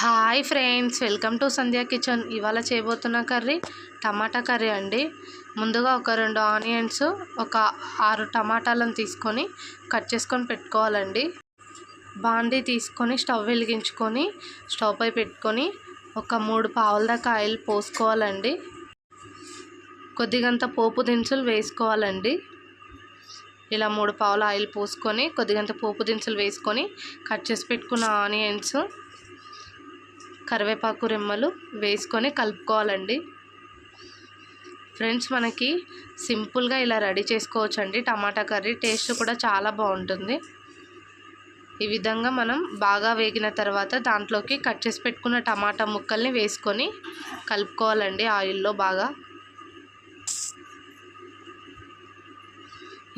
Hi friends welcome to Sandhya kitchen. ఇవాళ చేయబోతున్న curry టమాటా curry అండి. ముందుగా ఒక రెండు ఆనియన్స్ ఒక ఆరు టమాటాలను తీసుకొని కట్ చేసుకొని పెట్టుకోవాలండి. బాండీ తీసుకొని స్టవ్ వెలిగించుకొని స్టవ్ పై పెట్టుకొని ఒక మూడు పావుల దాకా ఆయిల్ పోసుకోవాలండి. కొద్దిగంత పోపు దినుసులు వేసుకోవాలండి. ఇలా మూడు పావుల ఆయిల్ పోసుకొని కొద్దిగంత పోపు దినుసులు వేసుకొని కట్ చేసి పెట్టుకున్న ఆనియన్స్ కరివేపాకు రెమ్మలు వేసుకొని కలుపుకోవాలండి. ఫ్రెండ్స్ మనకి సింపుల్గా ఇలా రెడీ చేసుకోవచ్చండి. టమాటా కర్రీ టేస్ట్ కూడా చాలా బాగుంటుంది. ఈ విధంగా మనం బాగా వేగిన తర్వాత దాంట్లోకి కట్ చేసి పెట్టుకున్న టమాటా ముక్కల్ని వేసుకొని కలుపుకోవాలండి ఆయిల్లో బాగా.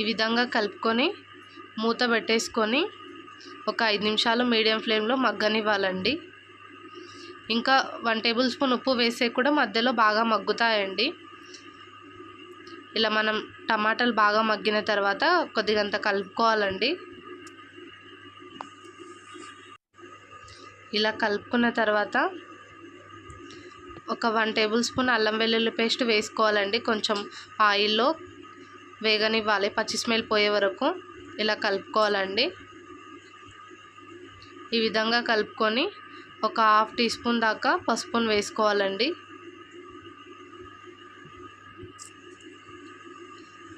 ఈ విధంగా కలుపుకొని మూత పెట్టేసుకొని ఒక ఐదు నిమిషాలు మీడియం ఫ్లేమ్లో మగ్గనివ్వాలండి. ఇంకా వన్ టేబుల్ స్పూన్ ఉప్పు వేసే కూడా మధ్యలో బాగా మగ్గుతాయండి. ఇలా మనం టమాటాలు బాగా మగ్గిన తర్వాత కొద్దిగంత కలుపుకోవాలండి. ఇలా కలుపుకున్న తర్వాత ఒక వన్ టేబుల్ స్పూన్ అల్లం వెల్లుల్లి పేస్ట్ వేసుకోవాలండి. కొంచెం ఆయిల్లో వేగనివ్వాలి పచ్చి స్మెల్ పోయే వరకు ఇలా కలుపుకోవాలండి. ఈ విధంగా కలుపుకొని ఒక హాఫ్ టీ స్పూన్ దాకా పసుపును వేసుకోవాలండి.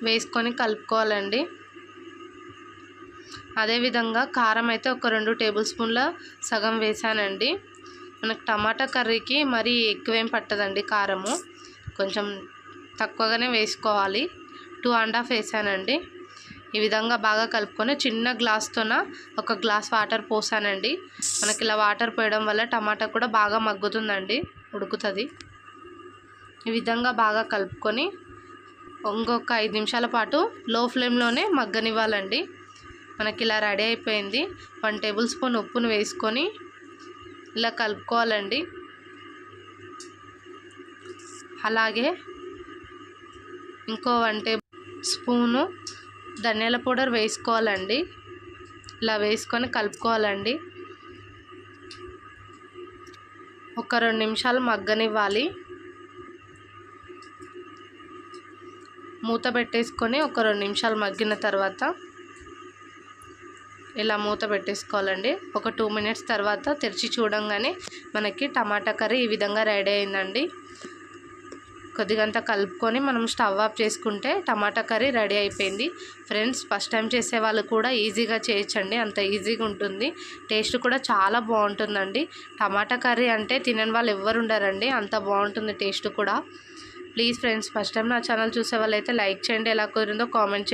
వేసుకొని కలుపుకోవాలండి. అదేవిధంగా కారం అయితే ఒక రెండు టేబుల్ స్పూన్ల సగం వేసానండి. మనకు టమాటా కర్రీకి మరీ ఎక్కువేం పట్టదండి కారము. కొంచెం తక్కువగానే వేసుకోవాలి. టూ అండ్ హాఫ్ వేసానండి. ఈ విధంగా బాగా కలుపుకొని చిన్న గ్లాస్తోన ఒక గ్లాస్ వాటర్ పోసానండి. మనకి ఇలా వాటర్ పోయడం వల్ల టమాటా కూడా బాగా మగ్గుతుందండి ఉడుకుతుంది. ఈ విధంగా బాగా కలుపుకొని ఇంకొక ఐదు నిమిషాల పాటు లో ఫ్లేమ్లోనే మగ్గనివ్వాలండి. మనకి ఇలా రెడీ అయిపోయింది. వన్ టేబుల్ స్పూన్ ఉప్పును వేసుకొని ఇలా కలుపుకోవాలండి. అలాగే ఇంకో వన్ టేబుల్ స్పూను ధనియాల పౌడర్ వేసుకోవాలండి. ఇలా వేసుకొని కలుపుకోవాలండి. ఒక రెండు నిమిషాలు మగ్గనివ్వాలి. మూత పెట్టేసుకొని ఒక రెండు నిమిషాలు మగ్గిన తర్వాత ఇలా మూత పెట్టేసుకోవాలండి. ఒక టూ మినిట్స్ తర్వాత తెరిచి చూడంగానే మనకి టమాటా కర్రీ ఈ విధంగా రెడీ అయిందండి. కొద్దిగంత కలుపుకొని మనం స్టవ్ ఆఫ్ చేసుకుంటే టమాటా కర్రీ రెడీ అయిపోయింది. ఫ్రెండ్స్ ఫస్ట్ టైం చేసే వాళ్ళు కూడా ఈజీగా చేయొచ్చండి. అంత ఈజీగా ఉంటుంది. టేస్ట్ కూడా చాలా బాగుంటుందండి. టమాటా కర్రీ అంటే తినని వాళ్ళు ఎవ్వరు ఉండరండి. అంత బాగుంటుంది టేస్ట్ కూడా. ప్లీజ్ ఫ్రెండ్స్ ఫస్ట్ టైం నా ఛానల్ చూసే వాళ్ళైతే లైక్ చేయండి. ఎలా కుదిరిందో కామెంట్